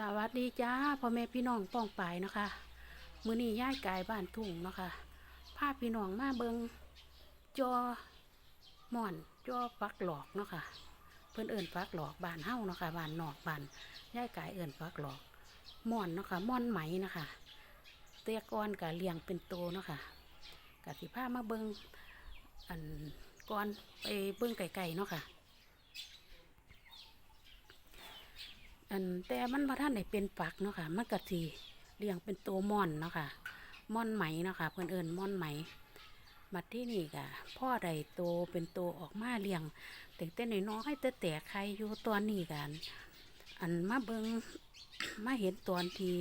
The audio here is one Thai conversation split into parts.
สวัสดีจ้าพ่อแม่พี่น้องป้องปายเนาะคะมื้อนี้ย้ายกายบ้านทุ่งเนาะค่ะพาพี่น้องมาเบิงจอหม่อนจอฟักหลอกเนาะค่ะ เพิ่อนเอิ่นฟักหลอกบ้านเฮ้าเนาะค่ะบ้านนอกบ้านย้ายกายเอิ่นฟักหลอกหม่อนเนาะค่ะหม่อนไหมนะคะเตียก้อนกะเลียงเป็นโตเนาะค่ะกะสิพามาเบิงอันก่อนไปเบิงไก่ๆเนาะค่ะ อันแต่มันพระท่านได้เป็นฝักเนาะค่ะ มันก็สิเลี้ยงเป็นตัวม่อนเนาะค่ะม่อนไหมเนาะค่ะ เพื่อนเอิญม่อนไหมมาที่นี่กะพ่อใดโตเป็นโตออกมาเลี้ยงแต่แต่น้อยๆให้แต่แตกใครอยู่ตอนนี้กันอันมาเบิงมาเห็นตอนที่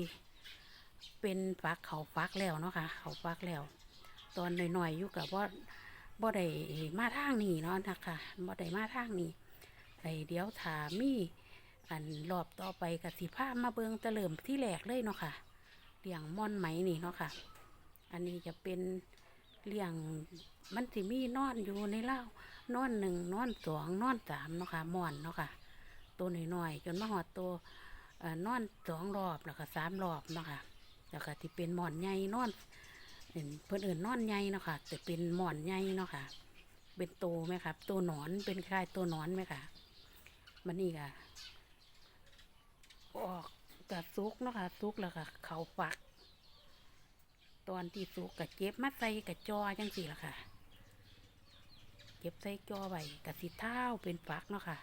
เป็นฝักเขาฝักแล้วเนาะค่ะ เขาฝักแล้ว ตอนหน่อยๆอยู่กับว่าบ่ได้มาทางนี้เนาะนะคะบ่ได้มาทางนี้ไอเดี๋ยวถามี อันรอบต่อไปกับสีผ้ามาเบิงตะเลิมที่แหลกเลยเนาะค่ะเลี้ยงม่อนไหมนี่เนาะค่ะ อันนี้จะเป็นเลี้ยงมันสิมีนอนอยู่ในเล่านอนหนึ่งนอนสองนอนสามเนาะค่ะม่อนเนาะค่ะ ตัวหน้อยๆจนมาหอดตัวอ่อนอนสองรอบแล้วก็สามรอบเนาะค่ะแล้วก็ที่เป็นหมอนใหญ่นอนเอิ่นเพื่อนอื่นนอนใหญ่เนาะค่ะแต่เป็นหมอนใหญ่เนาะค่ะ เป็นโตไหมครับตัวหนอนเป็นคล้ายตัวหนอนไหมค่ะมันนี่ค่ะ ออกกับซุกเนาะค่ะซุกแล้วก็เขาฝัก ตอนที่ซุกกับเจ็บมาใส่กับจอจังสี่ละค่ะ เก็บใส่จอไว้กับสีเท้าเป็นฝักเนาะค่ะ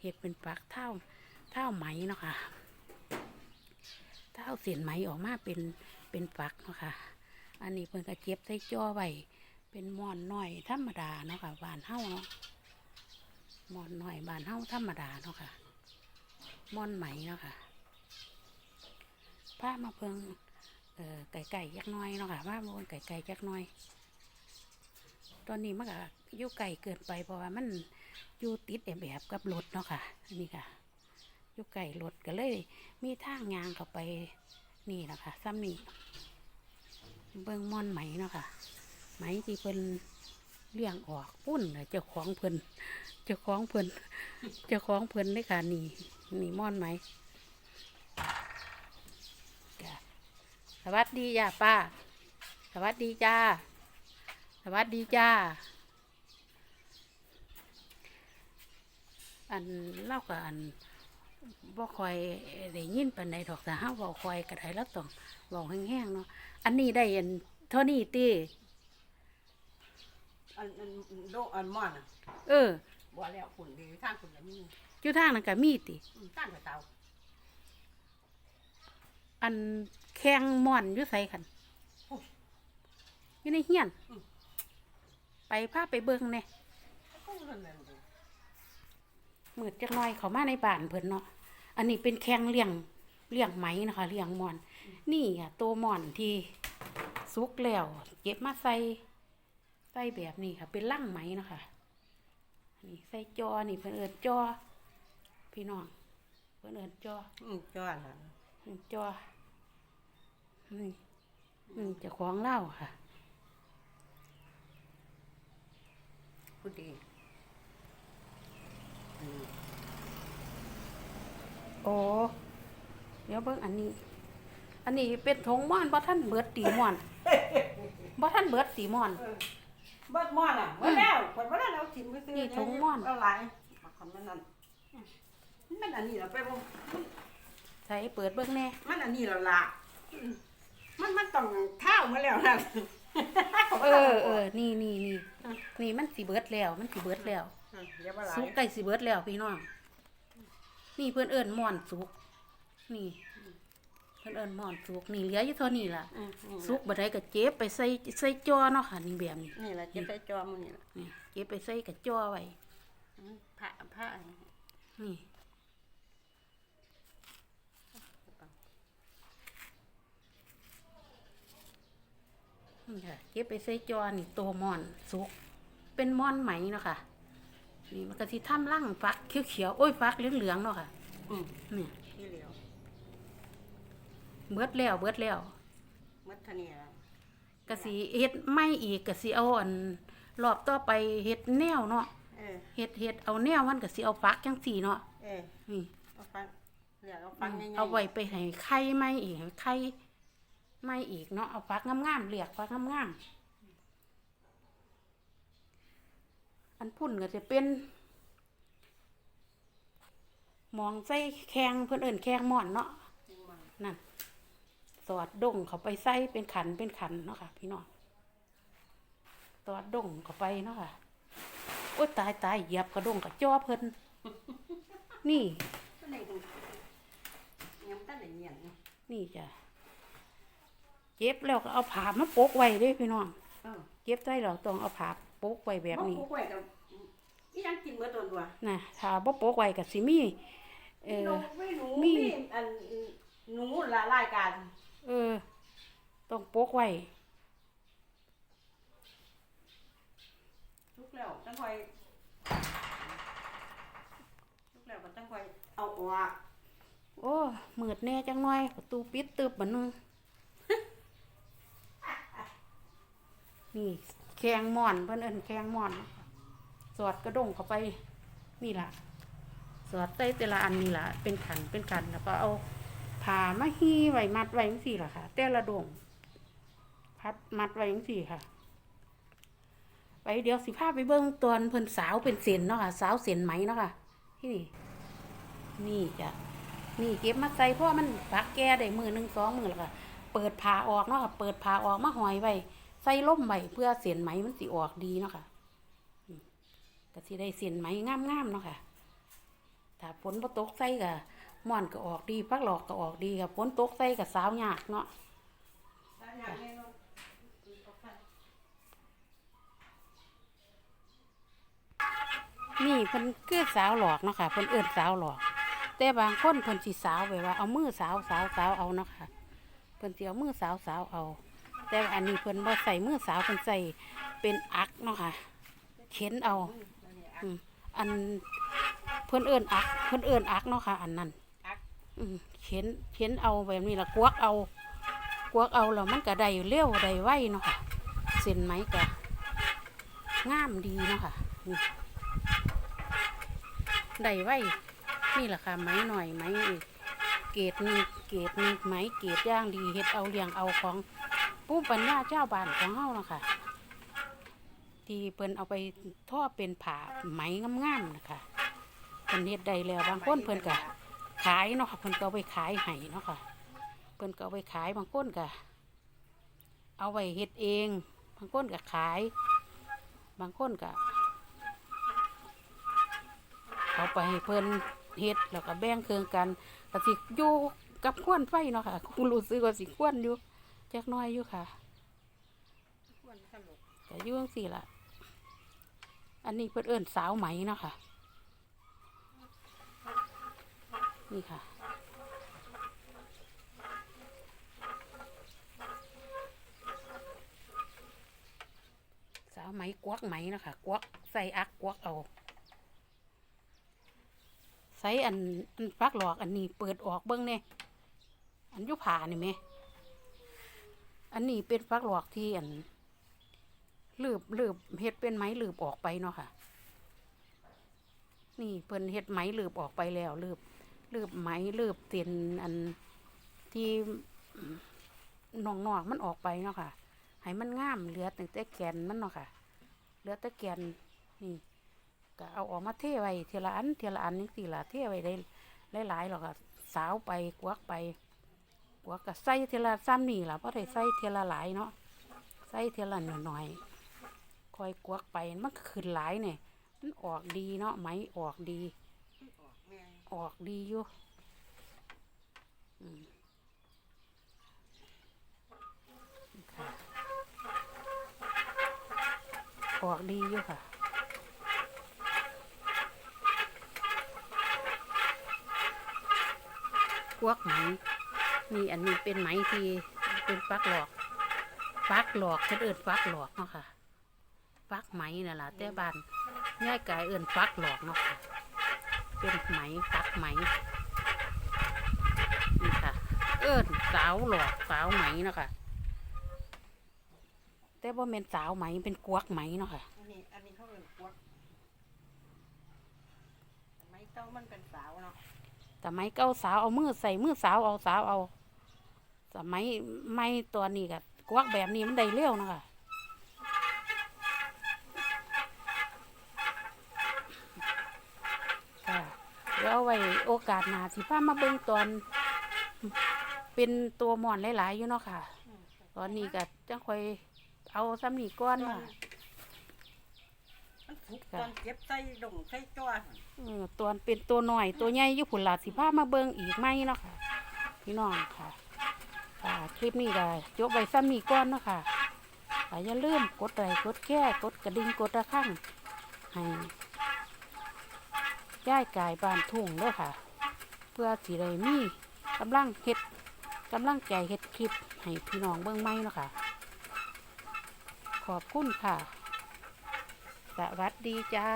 เห็ดเป็นฝักเท้าเท้าไหมเนาะค่ะเท้าเสียนไหมออกมาเป็นเป็นฝักเนาะค่ะ อันนี้เพิ่นก็เจ็บใส่จอไว้เป็นมอนน้อยธรรมดาเนาะค่ะบานเฮ้าเนาะมอนน้อยบานเฮ้าธรรมดาเนาะค่ะมอนไหมเนาะค่ะ ผ้ามาเพิงเอ่อไก่ไก่ยักหน้อยเนาะค่ะว่าบนไก่ไก่ยักหน้อย ตอนนี้มันก็อยู่ไก่เกินไปเพราะว่ามันอยู่ติดแอบแบบกับรถเนาะค่ะนนี้ค่ะอยู่ไก่รถก็เลย มีทางยางเข้าไปนี่แหละค่ะซ้ำนี่เบิ่งม่อนไหมเนาะค่ะไหมที่เพิ่นเลี้ยงออกปุ้นน่ะเจ้าของเพิ่นเจ้าของเพิ่นเจ้าของเพิ่นได้ค่ะนี่นี่ม่อนไหม วัสดีจ้าป้า สวัสดีจ้า สวัสดีจ้า อันเล่ากับอันบ่คอยได้ยินปานใดดอกแต่ห้าบ่คอยกระไดแล้วต้องบอกแห้งๆเนาะ อันนี้ได้อันเท่านี้ตีอันอันโดอันม่อนอะเออบ่แล้วฝุ่นดีข้างฝุ่นก็มีอยู่ทางนั้นก็มีติ อืมตั้งกับเตา อันแข้งม่อนอยู่ใส่คันอยู่ในเฮียน ไปพาไปเบิ่งเนี่ยก็นั่นนั่นดูมืดจักหน่อยเขามาในบ้านเพิ่นเนาะ อันนี้เป็นแข้งเลี้ยงเลี้ยงไหมนะคะเลี้ยงม่อน นี่อะตัวม่อนที่สุกแล้วเก็บมาใส่ใส่แบบนี้ค่ะ เป็นลั่งไหมนะคะนี่ใส่จอนี่เพิ่นเอิ้นจอ พี่น้องเพิ่นเอิ้นจออืมจอดล่ะ นี่จอนี่นี่เจะของเล่าค่ะพูดดีอืมโอ้เดี๋ยวเบิ่งอันนี้ อันนี้เป็นถงม่อนบ่ท่านเบิดตีม่อนบ่ท่านเบิดตีม่อนเออเบิดม่อนอะเบิดแล้วเบิดบ่ได้เรากินไปซื้อนี่ถุงม่อนเอาหลายมาคำนั้นนั่นอืมมันอันนี้เราไปบ่ ใส่เปิดเบิ่งแน่มันอันนี้เราละอืมมันมันต้องเท้ามาแล้วนั่นเออเออนี่นี่นี่นี่มันสิเบิดแล้ว มันสิเบิดแล้วอืมเดี๋ยวบ่หลายสุกใกล้สิเบิดแล้วพี่น้องนี่เพิ่นเอิ้นม่อนสุก นี่ เพิ่นเอิ้นม่อนสุกนี่เหลืออยู่เท่านี้ล่ะอืมนี่สุกบ่ได้ก็เจ็บไปใส่ใส่จอเนาะค่ะนี่แบบนี้นี่แหละจะไปจอมือนี่ล่ะนี่เก็บไปใส่กับจอไว้อืมผ้าผ้านี่ นี่ค่ะเก็บไปใส่จอนี่ตัวม่อนสุก เป็นม่อนไหมเนาะค่ะ นี่มันก็สิทำร่างฟักเขียวๆโอ้ยฟักเหลืองๆเนาะค่ะอืมนี่ที่เหลียวเบิดแล้วเบิดแล้วมัดเทานีละก็สิเฮ็ดไม่อีกก็สิเอาอันรอบต่อไปเฮ็ดแนวเนาะเออ เฮ็ดเฮ็ดเอาแนวมันก็สิเอาฟักจังสี่เนาะเออนี่เอาฟังเรียกเอาฟังง่ายๆเอาไว้ไปให้ไข่ไหม่อีกให้ไข่ ไม่อีกเนาะเอาฟักงามๆเรียกฟักงามๆอันพุ่นก็จะเป็นหมองใส่แข้งเพื่อนเอิ่นแข้งหมอนเนาะนั่นสอดดงเขาไปใส่เป็นขันเป็นขันเนาะค่ะ พี่น้องสอดดงเขาไปเนาะค่ะโอ้ตายตายเหยียบกระดงกระจอเพิ่นนี่นี่จ้ะ เจ็บแล้วก็เอาผ้ามาโปกไว้เด้พี่น้องเออเจ็บได้เราต้องเอาผ้าโปกไว้แบบนี้ บ่ปลูกไว้กับอีหยังกินเบิดโดนตัวนะถ้าบ่โปกไว้ก็สิมีเอมีอนกไม่หนูมี มีอันหนูละรายการเออ ต้องโปกไว้ ทุกแล้วจังค่อยทุกแล้วก็จังค่อยเอาออกโอ้มืดแน่จังหน่อยประตูปิดตึบบัดนึง นี่แข้งหมอนเพิ่อนเอิ้นแข้งหมอน สอดกระดงเข้าไปนี่ล่ะ สอดใส่แต่ละอันนี่ล่ะ เป็นขันเป็นขันแล้วก็เอาผ้ามาฮีไว้มัดไว้จังซี่ล่ะค่ะ แต่ละดงพัดมัดไว้จังซี่ค่ะไปเดี๋ยวสิพาพไปเบิ่งตอนเพิ่นสาวเป็นเส้นเนาะค่ะ สาวเส้นไหมเนาะค่ะที่นี่นี่จ้ะนี่เก็บมาใส่เพราะมันปักแก่ได้มือหนึ่งสองมือแล้วก็เปิดผ่าออกเนาะค่ะ เปิดผ่าออกมาหอยไว้ ใส่ล่มไว้เพื่อเส้นไหมมันสิออกดีเนาะค่ะก็สิได้เส้นไหมงามๆเนาะค่ะถ้าฝนบ่ตกใส่ก็ม่อนก็ออกดีพักหลอกก็ออกดีค่ะฝนตกใส่ก็สาวยากเนาะนี้เนาะนี่เพิ่นคือสาวหลอกเนาะค่ะเพิ่นเอิ้นสาวหลอก แต่บางคนเพิ่นสิสาวแบบว่าเอามือสาวสาวสาวเอาเนาะค่ะเพิ่นสิเอามือสาวสาวเอา แต่อันนี้เพิ่นบ่ใส่มือสาวเพิ่นใส่เป็นอักเนาะค่ะ เข็นเอาอันเพิ่นเอิ้นอัก เพิ่นเอิ้นอักเนาะค่ะ อันนั้นเข็นเข็นเอาแบบนี้ละกวกเอากวกเอาแล้วมันก็ได้เร็วได้ไวเนาะค่ะเส้นไหมก็งามดีเนาะค่ะนี่ได้ไวนี่แหละค่ะไหมหน่อยไหมเกรดนี่เกรดนี่ไหมเกรดย่างดีเฮ็ดเอาเลี้ยงเอาของ ผู้ปัญญาเจ้าบ้านของเฮาเนาะค่ะที่เพิ่นเอาไปท่อเป็นผ้าไหมงามๆนะคะเพิ่นเฮ็ดได้แล้วบางคนเพิ่นก็ขายเนาะค่ะเพิ่นก็เอาไปขายให้เนาะค่ะเพิ่นก็เอาไปขายบางคนก็เอาไว้เฮ็ดเอง บางคนก็ขาย บางคนก็เอาไปให้เพิ่นเฮ็ดแล้วก็แบ่งเครื่องกันก็สิอยู่กับควนไฟเนาะค่ะคงรู้สึกว่าสิควนอยู่ จักหน้อยอยู่ค่ะแต่ยุ่งสี่ละอันนี้เพื่นเอิ้นสาวไหมเนาะค่ะ นี่ค่ะ สาวไหมกวักไหมเนาะค่ะกวักใส่อักกวักเอาใส่อันอันฟักหลอกอันนี้เปิดออกเบิ้งเนี่ยอันยุผ่านี่ไหม อันนี้เป็นฟักหลอกที่อันลืบลืบเฮ็ดเป็นไหมลืบออกไปเนาะค่ะ นี่เพิ่นเฮ็ดไหมลืบออกไปแล้วลืบลืบไหมลืบเตียนอันที่นองนอกมันออกไปเนาะค่ะ ให้มันงามเหลือแต่แต่แกนมันเนาะค่ะ เหลือแต่แกนนี่ก็เอาออกมาเทไว้เทละอันเทละอันนี่สิละเทไว้ได้หลายๆหรอกค่ะ สาวไปกวักไป กวักก็ใส่เทละซ้ำนี่ล่ะเพราะได้ใส่เทละหลายเนาะใส่เทละหน่อยๆคอยกวักไปมันขึ้นหลายเนี่ยมันออกดีเนาะไหมออกดี ออกดีอยู่ออกดีอยู่ค่ะกวักไหม นี่อันนี้เป็นไหมที่เป็นฟักหลอกฟักหลอกฉันเอินฟักหลอกเนาะค่ะฟักไหมนั่นแหละแต่บ้านง่ายกายเอินฟักหลอกเนาะค่ะเป็นไหมฟักไหมนี่ค่ะ เอินสาวหลอกสาวไหมเนาะค่ะแต่ว่าเป็นสาวไหมเป็นกวักไหมเนาะค่ะอันนี้อันนี้เขาเอิ้นกวักแต่ไม่เต้ามันเป็นสาวเนาะตสมัยเก้าสาวเอามือใส่มือสาวเอาสาวเอา สมัยไม่ตัวนี้กับกวักแบบนี้มันได้เร็วเนาะคะค่ะเดี๋ยวเอาไว้โอกาสหน้าสิพามาเบิ่งตอน เป็นตัวหมอนหลายๆอยู่เนาะค่ะ ตอนนี้ก็จังค่อยเอาซ้ำนี่ก้อนค่ะมันสุกตอนเก็บใส่ดงใส่จ้วเออตัวเป็นตัวหน่อยตัวใหญ่อยู่ผุนหลาสิพามาเบิ่งอีกไหมเนาะค่ะ พี่น้องค่ะ ค่ะคลิปนี้ก็จบไว้ซ้ำนี่ก้อนเนาะค่ะค่ะอย่าลืมกดไลค์กดแค่กดกระดิ่งกดตะข้างให้ย่ายกายบานทุ่งเด้อค่ะ เพื่อสิได้มีกำลังเฮ็ดกำลังใจเฮ็ดคลิปให้พี่น้องเบิ่งไหมเนาะค่ะ ขอบคุณค่ะ สวัสดีจ้า